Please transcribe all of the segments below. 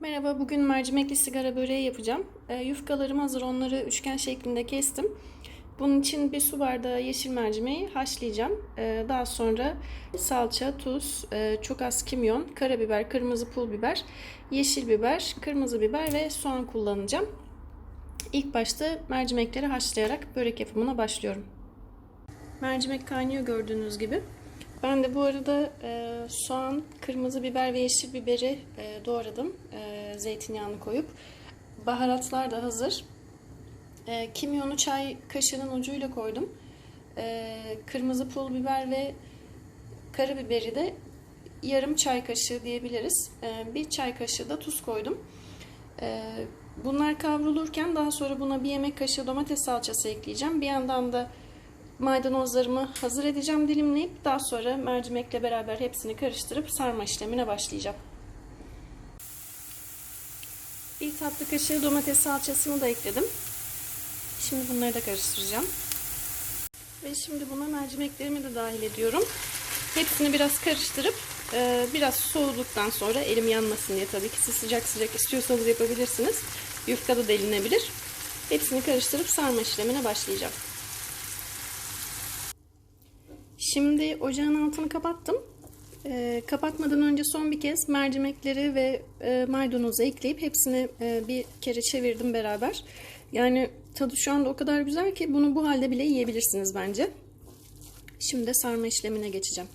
Merhaba, bugün mercimekli sigara böreği yapacağım. E, yufkalarım hazır, onları üçgen şeklinde kestim. Bunun için bir su bardağı yeşil mercimeği haşlayacağım. E, daha sonra salça, tuz, e, çok az kimyon, karabiber, kırmızı pul biber, yeşil biber, kırmızı biber ve soğan kullanacağım. İlk başta mercimekleri haşlayarak börek yapımına başlıyorum. Mercimek kaynıyor gördüğünüz gibi. Ben de bu arada e, soğan, kırmızı biber ve yeşil biberi e, doğradım. E, zeytinyağını koyup. Baharatlar da hazır. E, kimyonu çay kaşığının ucuyla koydum. E, kırmızı pul biber ve karabiberi de yarım çay kaşığı diyebiliriz. E, bir çay kaşığı da tuz koydum. E, bunlar kavrulurken daha sonra buna bir yemek kaşığı domates salçası ekleyeceğim. Bir yandan da maydanozlarımı hazır edeceğim dilimleyip daha sonra mercimekle beraber hepsini karıştırıp sarma işlemine başlayacağım. Bir tatlı kaşığı domates salçasını da ekledim. Şimdi bunları da karıştıracağım. Ve şimdi buna mercimeklerimi de dahil ediyorum. Hepsini biraz karıştırıp e, biraz soğuduktan sonra elim yanmasın diye tabii ki siz sıcak sıcak istiyorsanız yapabilirsiniz. Yufka da delinebilir. Hepsini karıştırıp sarma işlemine başlayacağım. Şimdi ocağın altını kapattım. E, kapatmadan önce son bir kez mercimekleri ve e, maydanozu ekleyip hepsini e, bir kere çevirdim beraber. Yani tadı şu anda o kadar güzel ki bunu bu halde bile yiyebilirsiniz bence. Şimdi sarma işlemine geçeceğim.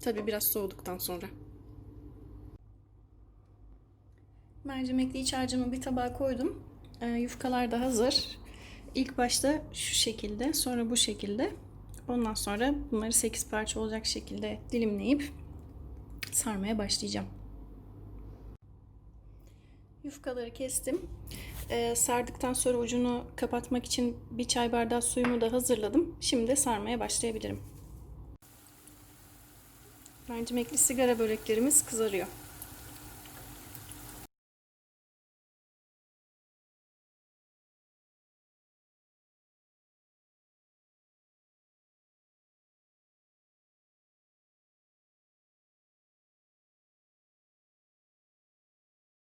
Tabi biraz soğuduktan sonra. Mercimekli iç harcımı bir tabağa koydum. E, yufkalar da hazır. İlk başta şu şekilde, sonra bu şekilde. Ondan sonra bunları 8 parça olacak şekilde dilimleyip sarmaya başlayacağım. Yufkaları kestim. Ee, sardıktan sonra ucunu kapatmak için bir çay bardağı suyumu da hazırladım. Şimdi sarmaya başlayabilirim. Mercimekli sigara böreklerimiz kızarıyor.